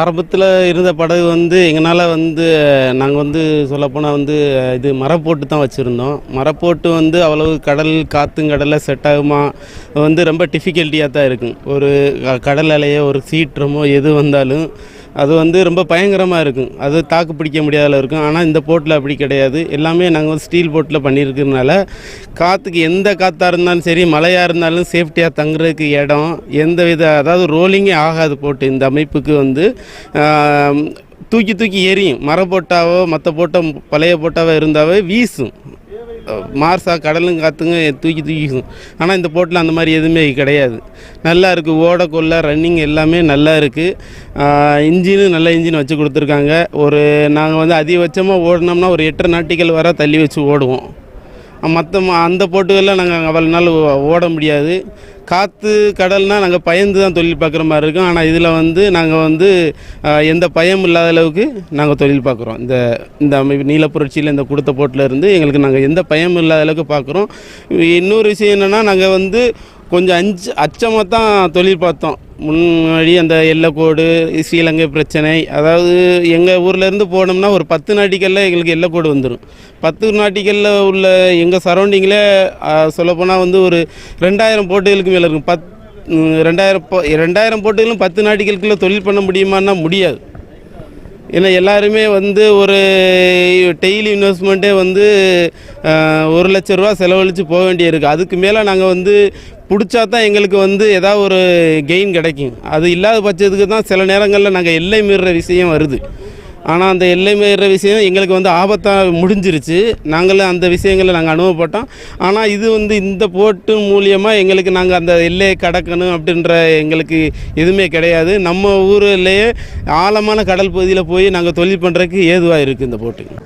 ஆரம்பத்தில் இருந்த படகு வந்து எங்களால் வந்து நாங்கள் வந்து சொல்லப்போனால் வந்து இது மரப்போட்டு தான் வச்சுருந்தோம். மரப்போட்டு வந்து அவ்வளவு கடல் காற்றும் கடலில் செட் ஆகுமா வந்து ரொம்ப டிஃபிகல்ட்டியாக தான் இருக்கும். ஒரு கடல் அலையோ ஒரு சீற்றமோ எது வந்தாலும் அது வந்து ரொம்ப பயங்கரமாக இருக்கும். அது தாக்கு பிடிக்க முடியாத இருக்கும். ஆனால் இந்த போட்டில் அப்படி கிடையாது. எல்லாமே நாங்கள் வந்து ஸ்டீல் போட்டில் பண்ணியிருக்கிறதுனால காற்றுக்கு எந்த காற்றாக இருந்தாலும் சரி மழையாக இருந்தாலும் சேஃப்டியாக தங்குறதுக்கு இடம் எந்த வித அதாவது ரோலிங்கே ஆகாது போட்டு இந்த அமைப்புக்கு வந்து தூக்கி தூக்கி எரியும். மர போட்டாவோ மற்ற போட்டோ பழைய போட்டாவோ இருந்தாவே வீசும். மார்சா கடலும் காற்றுங்க தூக்கி தூக்கி ஆனால் இந்த போட்டில் அந்த மாதிரி எதுவுமே கிடையாது. நல்லா இருக்குது ஓட கொள்ள ரன்னிங் எல்லாமே நல்லா இருக்குது இன்ஜினும் நல்ல இன்ஜின் வச்சு கொடுத்துருக்காங்க. ஒரு நாங்கள் வந்து அதிகபட்சமாக ஓடினோம்னா ஒரு எட்டரை நாட்டிகள் வர தள்ளி வச்சு ஓடுவோம். மற்ற அந்த போட்டுகளில் நாங்கள் அவ்வளோ நாள் ஓட முடியாது. காற்று கடல்னால் நாங்கள் பயந்து தான் தொழில் பார்க்குற மாதிரி இருக்கும். ஆனால் இதில் வந்து நாங்கள் வந்து எந்த பயம் இல்லாத அளவுக்கு நாங்கள் தொழில் பார்க்குறோம் இந்த இந்த அமைப்பு நீலப்புரட்சியில் இந்த கொடுத்த போட்டில் இருந்து எங்களுக்கு நாங்கள் எந்த பயம் இல்லாத அளவுக்கு பார்க்குறோம் இன்னொரு விஷயம் என்னென்னா நாங்கள் வந்து கொஞ்சம் அஞ்சு அச்சமாக தான் தொழில் பார்த்தோம். முன்னாடி அந்த எல்லைக்கோடு ஸ்ரீலங்கை பிரச்சனை அதாவது எங்கள் ஊர்லேருந்து போனோம்னா ஒரு பத்து நாட்டிகளில் எங்களுக்கு எல்லைக்கோடு வந்துடும் பத்து நாட்டிகளில் உள்ள எங்கள் சரௌண்டிங்கில் சொல்லப்போனால் வந்து ஒரு ரெண்டாயிரம் போட்டுகளுக்கு மேலே இருக்கும். பத் ரெண்டாயிரம் போ ரெண்டாயிரம் போட்டுகளும் பத்து நாட்டிகளுக்குள்ளே தொழில் பண்ண முடியுமான்னா முடியாது. ஏன்னா எல்லாருமே வந்து ஒரு டெய்லி இன்வெஸ்ட்மெண்ட்டே வந்து ஒரு லட்ச ரூபா செலவழித்து போக வேண்டியிருக்கு. அதுக்கு மேலே நாங்கள் வந்து பிடிச்சா தான் எங்களுக்கு வந்து ஏதாவது ஒரு கெயின் கிடைக்கும். அது இல்லாத பட்சத்துக்கு தான் சில நேரங்களில் நாங்கள் எல்லை மீறுற விஷயம் வருது. ஆனால் அந்த எல்லை மீறுற விஷயம் எங்களுக்கு வந்து ஆபத்தாக முடிஞ்சிருச்சு. நாங்களும் அந்த விஷயங்களை நாங்கள் அனுபவப்பட்டோம். ஆனால் இது வந்து இந்த போட்டு மூலியமாக எங்களுக்கு நாங்கள் அந்த எல்லையை கடக்கணும் அப்படின்ற எங்களுக்கு எதுவுமே கிடையாது. நம்ம ஊர்லேயே ஆழமான கடல் பகுதியில் போய் நாங்கள் தொழில் பண்ணுறதுக்கு ஏதுவாக இருக்குது இந்த போட்டு.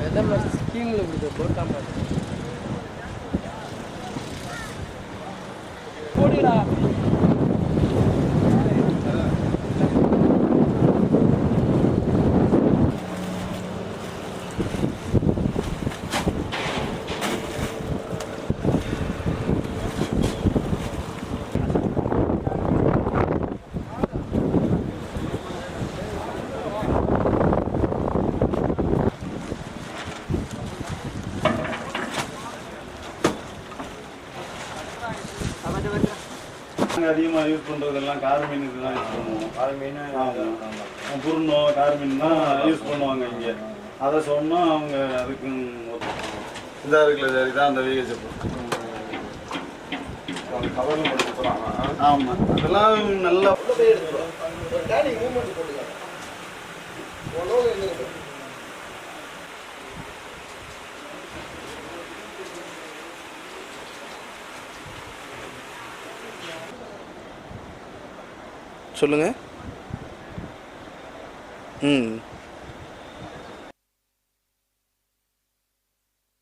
இருக்கு ஸ்கீமில் கொடுத்த போட்டாம போடுடா நாங்கள் அதிகமாக யூஸ் பண்ணுறதெல்லாம் கார மீன் இதெல்லாம் யூஸ் பண்ணுவோம். கார மீன் புருணோ கார மீன் தான் யூஸ் பண்ணுவாங்க இங்கே. அதை சொன்னால் அவங்க அதுக்கு இதாக இருக்குல்ல சார் இதான் அந்த கவர்மெண்ட் படிச்சு போகிறாங்க ஆமாம் அதெல்லாம் நல்லா டேடி மூவ்மெண்ட் சொல்லுங்கள் ம்.